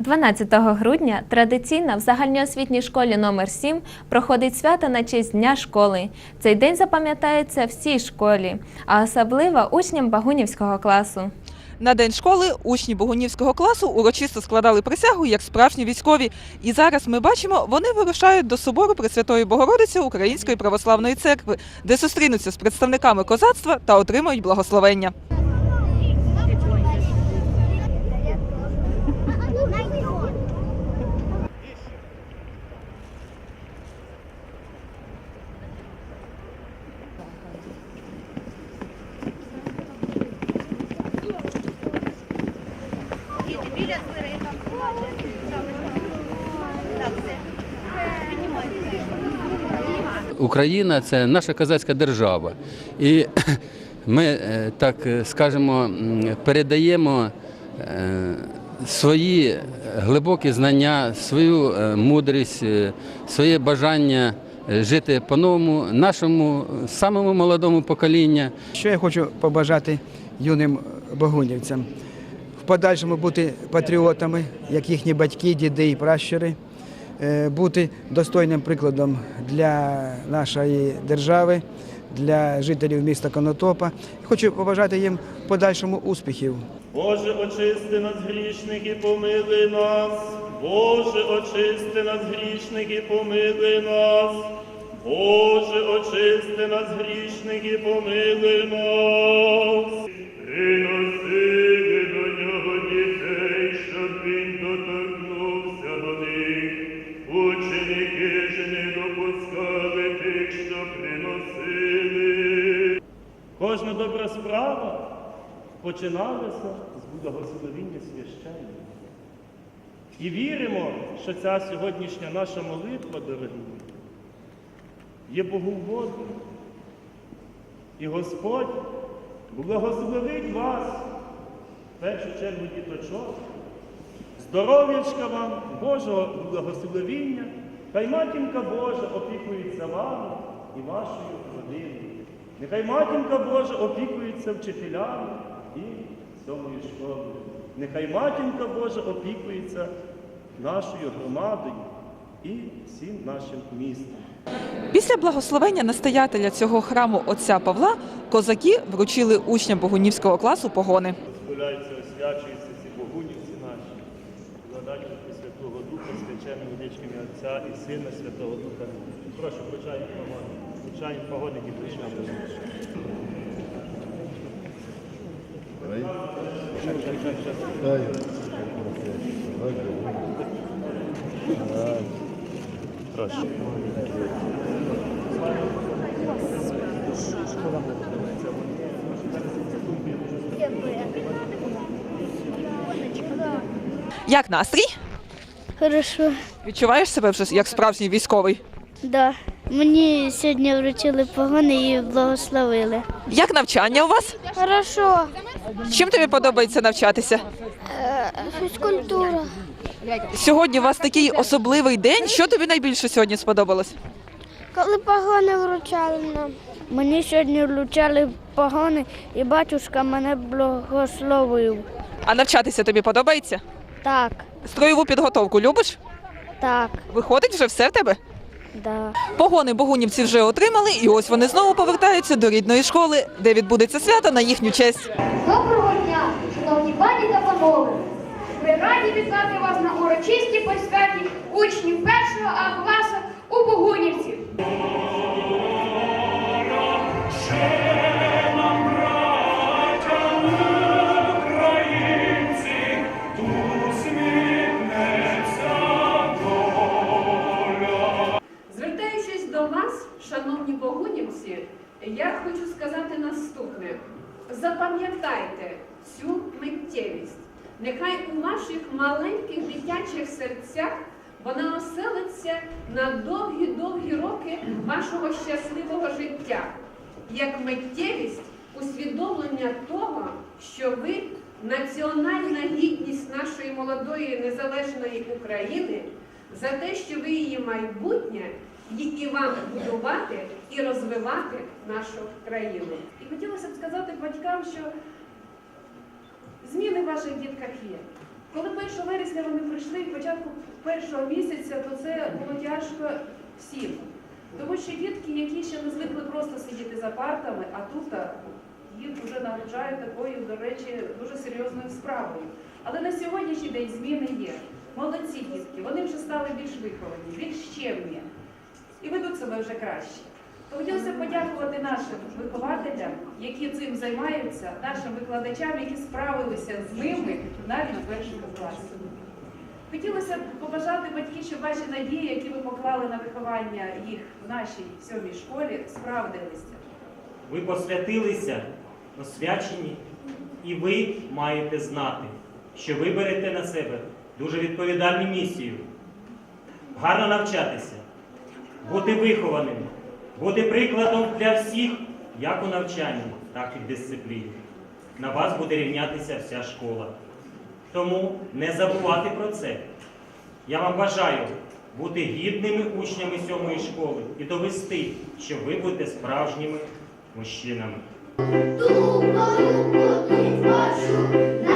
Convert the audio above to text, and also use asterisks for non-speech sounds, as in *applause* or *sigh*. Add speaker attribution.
Speaker 1: 12 грудня традиційно в загальноосвітній школі номер 7 проходить свято на честь Дня школи. Цей день запам'ятається всій школі, а особливо учням Багунівського класу.
Speaker 2: На день школи учні Богунівського класу урочисто складали присягу як справжні військові. І зараз ми бачимо, вони вирушають до собору Пресвятої Богородиці Української православної церкви, де зустрінуться з представниками козацтва та отримають благословення.
Speaker 3: Україна це наша козацька держава. І *clears throat* ми, е, так е, скажемо, передаємо е, свої глибокі знання, свою мудрість, своє бажання жити по-новому нашому самому молодому поколінню.
Speaker 4: Що я хочу побажати юним богунівцям? В подальшому бути патріотами, як їхні батьки, діди і пращури, бути достойним прикладом для нашої держави, для жителів міста Конотопа. Хочу побажати їм подальшому успіхів.
Speaker 5: Боже, очисти нас грішних і помили нас. Боже, очисти нас грішних і помили нас. Боже, очисти нас грішних і помили нас. Кожна добра справа починалося з благословіння священника. І віримо, що ця сьогоднішня наша молитва, дорогі, є Боговодною. І Господь благословить вас, в першу чергу діточок, здоров'ячка вам, Божого благословіння, хай матінка Божа опікується вами і вашою родиною. Нехай матінка Божа опікується вчителями і сьомою школою. Нехай матінка Божа опікується нашою громадою і всім нашим містом.
Speaker 2: Після благословення настоятеля цього храму отця Павла козаки вручили учням Богунівського класу погони.
Speaker 5: Дозволяється, освячуються ці богунівці наші, владатню Святого Духа, свяченими водичками Отця і Сина Святого Духа. Прошу, вручаємо погони. Погони, які прийшли. Прошу.
Speaker 2: Як настрій?
Speaker 6: Хорошо,
Speaker 2: Відчуваєш себе вже як справжній військовий?
Speaker 6: да. Мені сьогодні вручили погони і благословили.
Speaker 2: Як навчання у вас?
Speaker 6: Хорошо.
Speaker 2: Чим тобі подобається навчатися?
Speaker 6: Фізкультура.
Speaker 2: Сьогодні у вас такий особливий день. Що тобі найбільше сьогодні сподобалось?
Speaker 6: Коли погони вручали нам. Мені сьогодні вручали погони і батюшка мене благословив.
Speaker 2: А навчатися тобі подобається?
Speaker 6: Так,
Speaker 2: Строєву підготовку любиш?
Speaker 6: так,
Speaker 2: Виходить вже все в тебе?
Speaker 6: Да.
Speaker 2: Погони богунівці вже отримали, і ось вони знову повертаються до рідної школи, де відбудеться свято на їхню честь.
Speaker 7: Доброго дня, шановні пані та панове! Ми раді вітати вас на урочистій посвяті учнів першого А класу
Speaker 8: я хочу сказати наступне: запам'ятайте цю миттєвість. Нехай у ваших маленьких дитячих серцях вона оселиться на довгі-довгі роки вашого щасливого життя, як миттєвість усвідомлення того, що ви національна гідність нашої молодої незалежної України за те, що ви її майбутнє, і, і вам будувати і розвивати нашу країну. І хотілося б сказати батькам, що зміни в ваших дітках є.
Speaker 9: Коли 1 вересня вони прийшли, початку першого місяця, то це було тяжко всім. Тому що дітки, які ще не звикли просто сидіти за партами, а тут їх вже нагружають такою, до речі, дуже серйозною справою. Але на сьогоднішній день зміни є. Молодці дітки, вони вже стали більш виховані, більш чемні і ведуть себе вже краще. То хотілося подякувати нашим вихователям, які цим займаються, нашим викладачам, які справилися з ними навіть в першому класі. Хотілося б побажати батьки, щоб ваші надії, які ви поклали на виховання їх в нашій сьомій школі, справдилися.
Speaker 10: Ви посвятилися, освячені, і ви маєте знати, що ви берете на себе дуже відповідальну місію. Гарно навчатися, бути вихованими, бути прикладом для всіх, як у навчанні, так і в дисципліні. На вас буде рівнятися вся школа. Тому не забувати про це. Я вам бажаю бути гідними учнями сьомої школи і довести, що ви будете справжніми мужчинами.
Speaker 7: На